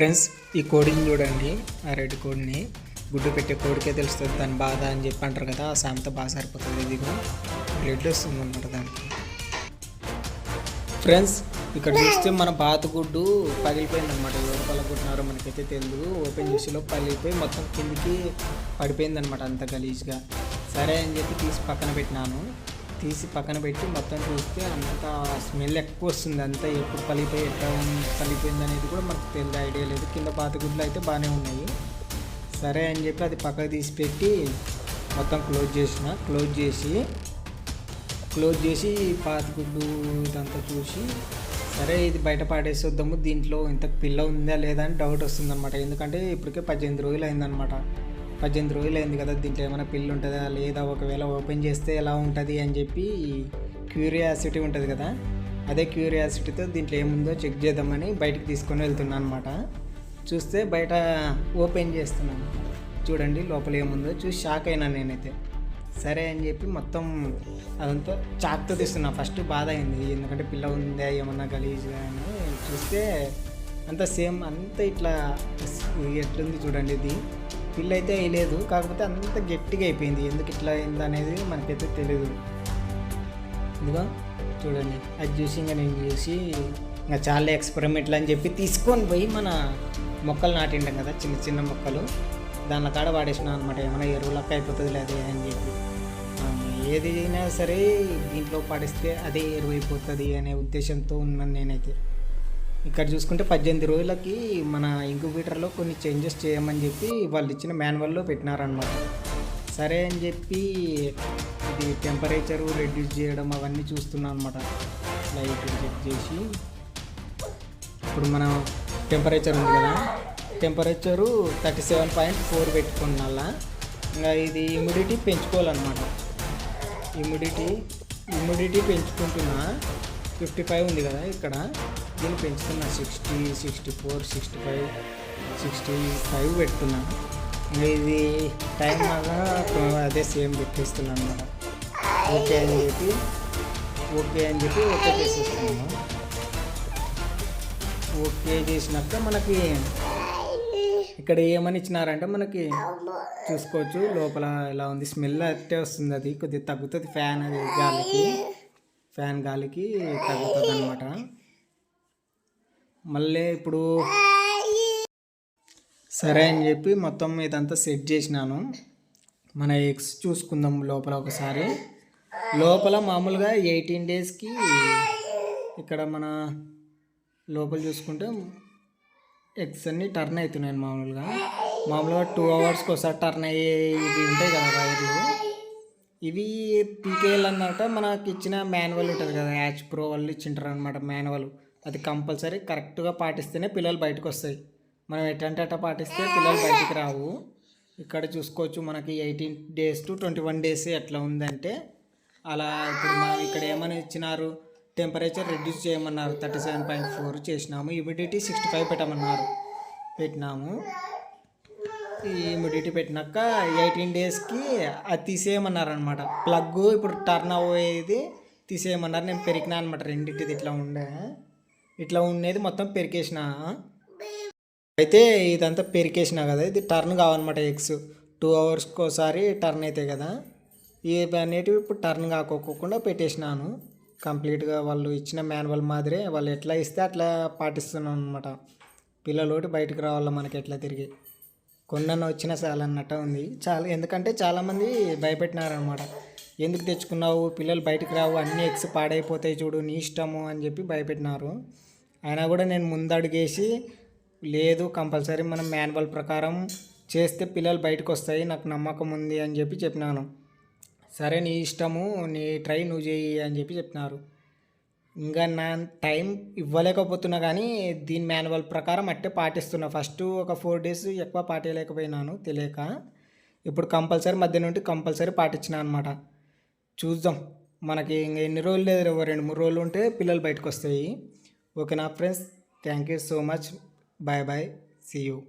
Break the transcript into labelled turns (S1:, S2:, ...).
S1: Friends ఈ కోడిని చూడండి. ఆ రెడ్ కోడిని గుడ్డు పెట్టే కోడికే తెలుస్తుంది. దాని బాధ అని చెప్పి అంటారు కదా ఆ సామెత బాగా సరిపోతుంది. ఇది బ్లడ్ వస్తుంది అనమాట దానికి. ఫ్రెండ్స్ ఇక్కడ చూస్తే మన బాత గుడ్డు పగిలిపోయింది అనమాట ఎవరు పగలగొట్టినారో మనకైతే తెలియదు ఓపెన్ చేసేలో పగిలిపోయి మొత్తం కిందికి పడిపోయింది అనమాట అంత గలీజ్గా. సరే అని చెప్పి తీసి పక్కన పెట్టినాను. తీసి పక్కన పెట్టి మొత్తం చూస్తే అంత స్మెల్ ఎక్కువ వస్తుంది అంతా. ఎప్పుడు పలిపోయి ఎట్లా పలిపోయింది అనేది కూడా మనకు తెలియదు ఐడియా లేదు. కింద పాత గుడ్లు అయితే బాగానే ఉన్నాయి. సరే అని చెప్పి అది పక్కకు తీసి పెట్టి మొత్తం క్లోజ్ చేసిన క్లోజ్ చేసి క్లోజ్ చేసి పాత గుడ్డు ఇదంతా చూసి సరే ఇది బయట పాడేసొద్దాము దీంట్లో ఇంత పిల్ల ఉందా లేదా అని డౌట్ వస్తుంది అనమాట ఎందుకంటే ఇప్పటికే పద్దెనిమిది రోజులు అయిందనమాట పద్దెనిమిది రోజులు అయింది కదా దీంట్లో ఏమైనా పిల్లు ఉంటుందా? లేదా ఒకవేళ ఓపెన్ చేస్తే ఎలా ఉంటుంది అని చెప్పి క్యూరియాసిటీ ఉంటుంది కదా. అదే క్యూరియాసిటీతో దీంట్లో ఏముందో చెక్ చేద్దామని బయటకు తీసుకొని వెళ్తున్నాను అనమాట చూస్తే బయట ఓపెన్ చేస్తున్నాను. చూడండి లోపల ఏముందో చూసి షాక్ అయినా నేనైతే. సరే అని చెప్పి మొత్తం అదంతా చాక్తో తీస్తున్నా. ఫస్ట్ బాధ అయింది. ఎందుకంటే పిల్ల ఉందా ఏమన్నా గలీజ్గా అని చూస్తే అంత సేమ్ అంత ఇట్లా ఎట్లుంది చూడండి ఇది. పిల్ల అయితే వేయలేదు. కాకపోతే అంత గట్టిగా అయిపోయింది. ఎందుకు ఇట్లా అయింది అనేది మనకైతే తెలియదు ఇదిగో చూడండి. అది చూసి ఇంకా నేను చూసి ఇంకా చాలా ఎక్స్పెరిమెంట్లు అని చెప్పి తీసుకొని పోయి మన మొక్కలు నాటింటాం కదా. చిన్న చిన్న మొక్కలు. దాని కాడ వాడేసినాం అనమాట ఏమైనా ఎరువులక్క అయిపోతుంది లేదా అని చెప్పి. ఏదైనా ఏది అయినా సరే దీంట్లో పాడిస్తే అదే ఎరువు అయిపోతుంది అనే ఉద్దేశంతో ఉన్నాను నేనైతే. ఇక్కడ చూసుకుంటే పద్దెనిమిది రోజులకి మన ఇంక్యుబేటర్లో కొన్ని చేంజెస్ చేయమని చెప్పి వాళ్ళు ఇచ్చిన మాన్యువల్లో పెట్టినారనమాట సరే అని చెప్పి ఇది టెంపరేచరు రెడ్యూస్ చేయడం అవన్నీ చూస్తున్నాను అనమాట లైట్ చెక్ చేసి. ఇప్పుడు మనం టెంపరేచర్ ఉంది కదా temperature thirty seven point four పెట్టుకున్నలా ఇంకా ఇది ఇమ్యూడిటీ పెంచుకోవాలన్నమాట. ఇమ్యూడిటీ ఇమ్యూడిటీ పెంచుకుంటున్నా. ఫిఫ్టీ ఫైవ్ ఉంది కదా ఇక్కడ. దీన్ని పెంచుతున్నా. Sixty sixty four sixty five sixty five పెట్టుకున్నా. ఇంకా ఇది టైం లాగా అదే సేమ్ పెట్టేస్తున్నాను అనమాట ఓకే అని చెప్పి ఓకే అని చెప్పి ఓకే చేసేస్తున్నాము ఓకే చేసినాక మనకి ఇక్కడ ఏమని ఇచ్చినారంటే మనకి చూసుకోవచ్చు. లోపల ఎలా ఉంది? స్మెల్ అట్టే వస్తుంది అది. కొద్దిగా తగ్గుతుంది ఫ్యాన్ అది గాలికి. ఫ్యాన్ గాలికి తగ్గుతుంది అనమాట మళ్ళీ ఇప్పుడు సరే అని చెప్పి మొత్తం ఇదంతా సెట్ చేసినాను. మన ఎగ్స్ చూసుకుందాం లోపల ఒకసారి. లోపల మామూలుగా ఎయిటీన్ డేస్కి ఇక్కడ మన లోపల చూసుకుంటే ఎగ్స్ అన్నీ టర్న్ అవుతున్నాయి మామూలుగా. మామూలుగా టూ అవర్స్కి ఒకసారి టర్న్ అయ్యే ఇవి ఉంటాయి కదా వైర్లు. ఇవి పీకేఎల్ అన్నమాట మనకి ఇచ్చిన మాన్యువల్ ఉంటుంది కదా యాచ్ ప్రో వాళ్ళు ఇచ్చింటారు అనమాట మాన్యువల్. అది కంపల్సరీ కరెక్ట్గా పాటిస్తేనే పిల్లలు బయటకు వస్తాయి మనం ఎట్లాంటి అట్ట పాటిస్తే పిల్లలు బయటికి రావు. ఇక్కడ చూసుకోవచ్చు మనకి eighteen days to twenty one days ఎట్లా ఉందంటే అలా ఇప్పుడు మనం ఇక్కడ ఏమని ఇచ్చినారు టెంపరేచర్ రెడ్యూస్ చేయమన్నారు థర్టీ సెవెన్ పాయింట్ ఫోర్ చేసినాము ఇమిడిటీ సిక్స్టీ ఫైవ్ పెట్టమన్నారు పెట్టినాము. ఇమిడిటీ పెట్టినాక ఎయిటీన్ డేస్కి అది తీసేయమన్నారు అనమాట ప్లగ్ ఇప్పుడు టర్న్ అయ్యేది తీసేయమన్నారు. నేను పెరికినా అనమాట రెండింటిది ఇట్లా ఉండే. ఇట్లా ఉండేది మొత్తం పెరికేసిన అయితే ఇదంతా పెరికేసిన కదా. ఇది టర్న్ కావాలన్నమాట ఎగ్స్ టూ అవర్స్కి ఒకసారి టర్న్ అవుతాయి కదా. ఇవి అనేటివి ఇప్పుడు టర్న్ కాకోకుండా పెట్టేసినాను. కంప్లీట్గా వాళ్ళు ఇచ్చిన మాన్యువల్ మాదిరే వాళ్ళు ఎట్లా ఇస్తే అట్లా పాటిస్తున్నాను అనమాట పిల్లలోటి బయటకు రావాలా మనకి ఎట్లా తిరిగి. కొన్న వచ్చినా చాలా అన్నట్టు ఉంది. చాలా ఎందుకంటే చాలామంది భయపెట్టినారనమాట ఎందుకు తెచ్చుకున్నావు? పిల్లలు బయటకు రావు. అన్ని ఎగ్స్ పాడైపోతాయి చూడు నీ ఇష్టము అని చెప్పి భయపెట్టినారు. అయినా కూడా నేను ముందడుగేసి లేదు కంపల్సరీ మనం మాన్యువల్ ప్రకారం చేస్తే పిల్లలు బయటకు వస్తాయి నాకు నమ్మకం ఉంది అని చెప్పి చెప్పినాను. సరే నీ ఇష్టము నీ ట్రై నువ్వు చేయి అని చెప్పి చెప్పినారు. ఇంకా నా టైం ఇవ్వలేకపోతున్నా కానీ దీని మాన్యువల్ ప్రకారం అట్టే పాటిస్తున్నా. ఫస్ట్ ఒక ఫోర్ డేస్ ఎక్కువ పాటియలేకపోయినాను తెలియక. ఇప్పుడు కంపల్సరీ మధ్య నుండి కంపల్సరీ పాటించిన అనమాట చూద్దాం. మనకి ఇంకా ఎన్ని రోజులు లేదు రెండు మూడు రోజులు ఉంటే పిల్లలు బయటకు వస్తాయి ఓకే నా friends? Thank you so much. Bye bye. See you.